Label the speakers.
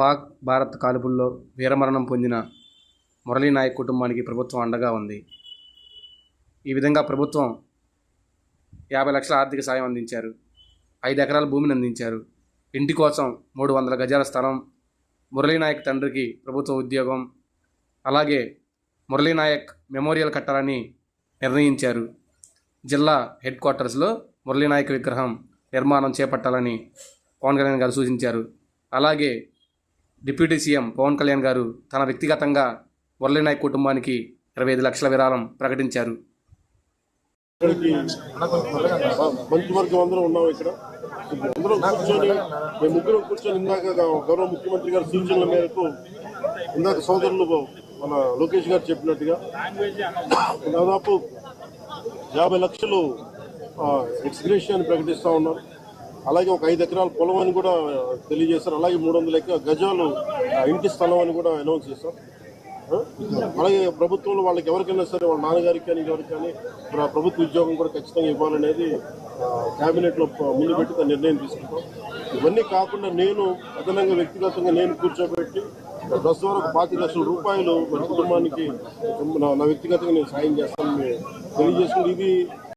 Speaker 1: పాక్ భారత్ కాల్పుల్లో వీరమరణం పొందిన మురళీ నాయక్ కుటుంబానికి ప్రభుత్వం అండగా ఉంది. ఈ విధంగా ప్రభుత్వం యాభై లక్షల ఆర్థిక సాయం అందించారు. ఐదు ఎకరాల భూమిని అందించారు. ఇంటి కోసం మూడు వందల గజాల స్థలం మురళీనాయక్ తండ్రికి ప్రభుత్వ ఉద్యోగం అలాగే మురళీనాయక్ మెమోరియల్ కట్టాలని నిర్ణయించారు. జిల్లా హెడ్ క్వార్టర్స్లో మురళీనాయక్ విగ్రహం నిర్మాణం చేపట్టాలని పవన్ కళ్యాణ్ గారు సూచించారు. అలాగే డిప్యూటీ సీఎం పవన్ కళ్యాణ్ గారు తన వ్యక్తిగతంగా మురళీ నాయక్ కుటుంబానికి ఇరవై ఐదు లక్షల విరాళం ప్రకటించారు.
Speaker 2: మంత్రివర్గం ఉన్నాం ఇక్కడ. అందరం కూర్చొని మేము ముగ్గురం కూర్చొని ఇందాక గౌరవ ముఖ్యమంత్రి గారి సూచనల మేరకు ఇందాక సోదరులు మన లోకేష్ గారు చెప్పినట్టుగా దాదాపు యాభై లక్షలు ఎక్స్గ్రేషన్ ప్రకటిస్తూ ఉన్నారు. అలాగే ఒక ఐదు ఎకరాల పొలం అని కూడా తెలియజేశారు. అలాగే మూడు వందల గజాలు ఆ, ఇంటి స్థలం అని కూడా అనౌన్స్ చేశారు. అలాగే ప్రభుత్వంలో వాళ్ళకి ఎవరికైనా సరే వాళ్ళ నాన్నగారికి కానీ ఎవరికి కానీ ప్ర- ప్రభుత్వ ఉద్యోగం కూడా ఖచ్చితంగా ఇవ్వాలనేది క్యాబినెట్లో ముందు పెట్టి తన నిర్ణయం తీసుకుంటాం. ఇవన్నీ కాకుండా నేను అదనంగా వ్యక్తిగతంగా నేను కూర్చోబెట్టి ప్రస్తుతం ఒక పాతి లక్షల రూపాయలు మన కుటుంబానికి నా- నా వ్యక్తిగతంగా నేను సాయం చేస్తానని తెలియజేసుకుని ఇది